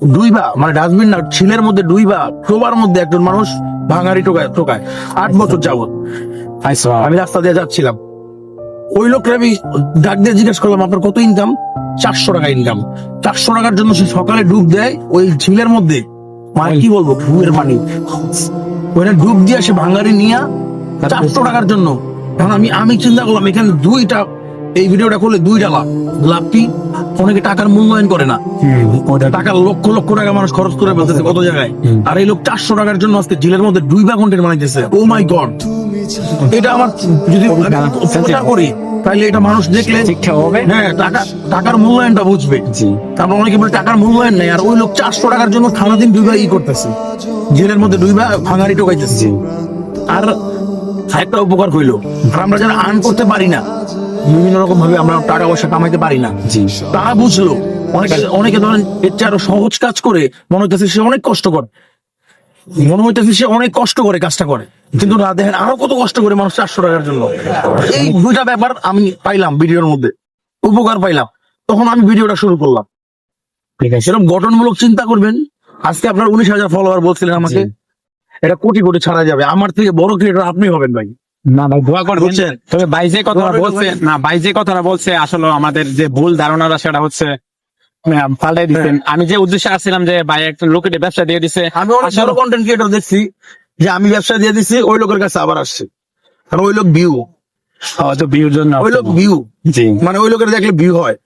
দুই বা মানে ডাস্টবিন না ছিলের মধ্যে দুই বা শোবার মধ্যে একজন মানুষ ভাঙারি টোকায় টোকায় আট বছর যাবত আচ্ছা। আমি রাস্তা দিয়ে যাচ্ছিলাম। ওই লোকটা আমি ডাক দিয়ে জিজ্ঞেস করলাম আপনার কত ইনকাম চারশো টাকা ইনকাম চারশো টাকার জন্য সে সকালে ডুব দেয় ওই ঝিলের মধ্যে। মানে কি বলব ঢুয়ের পানি। ওইটা ডুব দিয়ে সে ভাঙ্গারি নিয়ে চারশো টাকার জন্য। এখন আমি আমি চিন্তা করলাম এখানে দুইটা এই ভিডিওটা করলে দুইটা লাভ লাভ কি? অনেকে টাকার মূল্যায়ন করে না। ওটা টাকা লক্ষ লক্ষ টাকা মানুষ খরচ করে ফেলতেছে কত জায়গায়। আর এই লোক চারশো টাকার জন্য আজকে জেলের মধ্যে দুই বা কন্টেন্ট বানাইতেছে। ও মাই গড এটা আমার যদি প্রচার করি তাহলে এটা মানুষ দেখলে হবে। হ্যাঁ টাকা টাকার মূল্যায়নটা বুঝবে। তারপর অনেকে বলে টাকার মূল্যায়ন নেই আর ওই লোক চারশো টাকার জন্য সারাদিন দুই ই করতেছে। জেলের মধ্যে দুই ভাই ভাঙারি টোকাইতেছে আর একটা উপকার হইল আর আমরা যারা আর্ন করতে পারি না। বিভিন্ন রকম ভাবে আমরা টাকা পয়সা কামাইতে পারি না। তারা বুঝলো। অনেকে অনেকে ধরেন এর চেয়ে আরও সহজ কাজ করে মনে হইতেছে সে অনেক কষ্ট করে। মনে হইতেছে সে অনেক কষ্ট করে কাজটা করে। কিন্তু না দেখেন আরও কত কষ্ট করে মানুষ চারশো টাকার জন্য। এই দুইটা ব্যাপার আমি পাইলাম ভিডিওর মধ্যে। উপকার পাইলাম। তখন আমি ভিডিওটা শুরু করলাম। ঠিক আছে। সেরকম গঠনমূলক চিন্তা করবেন। আজকে আপনার উনিশ হাজার ফলোয়ার বলছিলেন আমাকে। এটা কোটি কোটি ছাড়া যাবে। আমার থেকে বড় ক্রিয়েটর আপনি হবেন ভাই। না ভাই দোয়া করবেন তবে ভাই যে কথাটা বলছে না ভাই যে কথাটা বলছে আসলে আমাদের যে ভুল ধারণাটা সেটা হচ্ছে পাল্টাই দিচ্ছেন। আমি যে উদ্দেশ্যে আসছিলাম যে ভাই একটা লোকের ব্যবসা দিয়ে দিছে আমি অনেক বড় কন্টেন্ট ক্রিয়েটর দেখছি যে আমি ব্যবসা দিয়ে দিছি ওই লোকের কাছে আবার আসছে। কারণ ওই লোক ভিউ হয়তো বিয়ের জন্য ওই লোক ভিউ জি। মানে ওই লোকের দেখলে ভিউ হয়।